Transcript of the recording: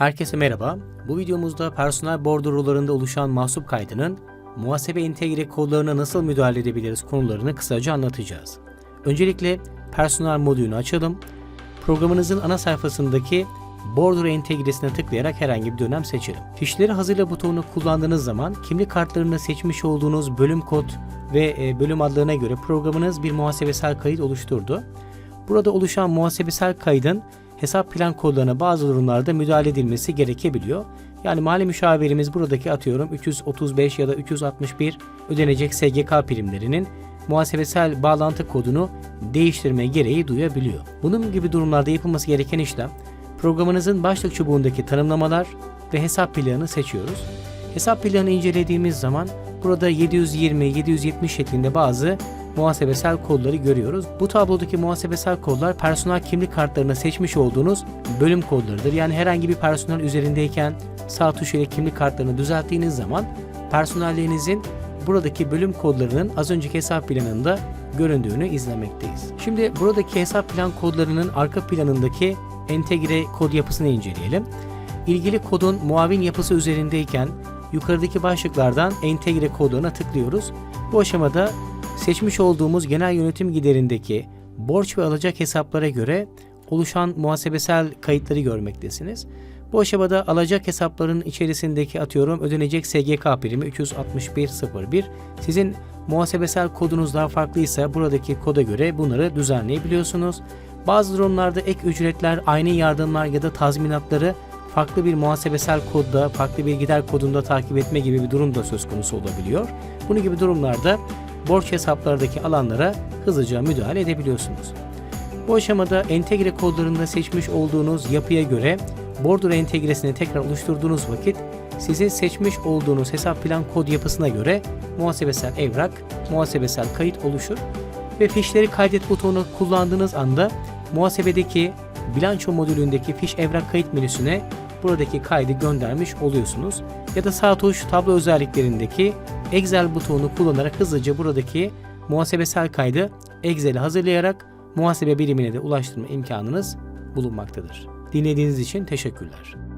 Herkese merhaba. Bu videomuzda personel bordrolarında oluşan mahsup kaydının muhasebe entegre kodlarına nasıl müdahale edebiliriz konularını kısaca anlatacağız. Öncelikle personel modülünü açalım. Programınızın ana sayfasındaki bordro entegresine tıklayarak herhangi bir dönem seçelim. Fişleri hazırla butonunu kullandığınız zaman kimlik kartlarını seçmiş olduğunuz bölüm kod ve e, bölüm adlarına göre programınız bir muhasebesel kayıt oluşturdu. Burada oluşan muhasebesel kaydın hesap plan kodlarına bazı durumlarda müdahale edilmesi gerekebiliyor. Yani mali müşavirimiz buradaki atıyorum 335 ya da 361 ödenecek SGK primlerinin muhasebesel bağlantı kodunu değiştirme gereği duyabiliyor. Bunun gibi durumlarda yapılması gereken işlem programınızın başlık çubuğundaki tanımlamalar ve hesap planını seçiyoruz. Hesap planını incelediğimiz zaman burada 720-770 şeklinde bazı muhasebesel kodları görüyoruz. Bu tablodaki muhasebesel kodlar personel kimlik kartlarına seçmiş olduğunuz bölüm kodlarıdır. Yani herhangi bir personel üzerindeyken sağ tuş ile kimlik kartlarını düzelttiğiniz zaman personellerinizin buradaki bölüm kodlarının az önceki hesap planında göründüğünü izlemekteyiz. Şimdi buradaki hesap plan kodlarının arka planındaki entegre kod yapısını inceleyelim. İlgili kodun muavin yapısı üzerindeyken yukarıdaki başlıklardan entegre koduna tıklıyoruz. Bu aşamada seçmiş olduğumuz genel yönetim giderindeki borç ve alacak hesaplara göre oluşan muhasebesel kayıtları görmektesiniz. Bu aşamada alacak hesapların içerisindeki atıyorum ödenecek SGK primi 36101 sizin muhasebesel kodunuz daha farklıysa buradaki koda göre bunları düzenleyebiliyorsunuz. Bazı durumlarda ek ücretler, aynı yardımlar ya da tazminatları farklı bir muhasebesel kodda, farklı bir gider kodunda takip etme gibi bir durum da söz konusu olabiliyor. Bunun gibi durumlarda borç hesaplardaki alanlara hızlıca müdahale edebiliyorsunuz. Bu aşamada entegre kodlarında seçmiş olduğunuz yapıya göre bordro entegresini tekrar oluşturduğunuz vakit sizin seçmiş olduğunuz hesap plan kod yapısına göre muhasebesel evrak, muhasebesel kayıt oluşur ve fişleri kaydet butonu kullandığınız anda muhasebedeki bilanço modülündeki fiş evrak kayıt menüsüne buradaki kaydı göndermiş oluyorsunuz. Ya da sağ tuş tablo özelliklerindeki Excel butonu kullanarak hızlıca buradaki muhasebesel kaydı Excel'e hazırlayarak muhasebe birimine de ulaştırma imkanınız bulunmaktadır. Dinlediğiniz için teşekkürler.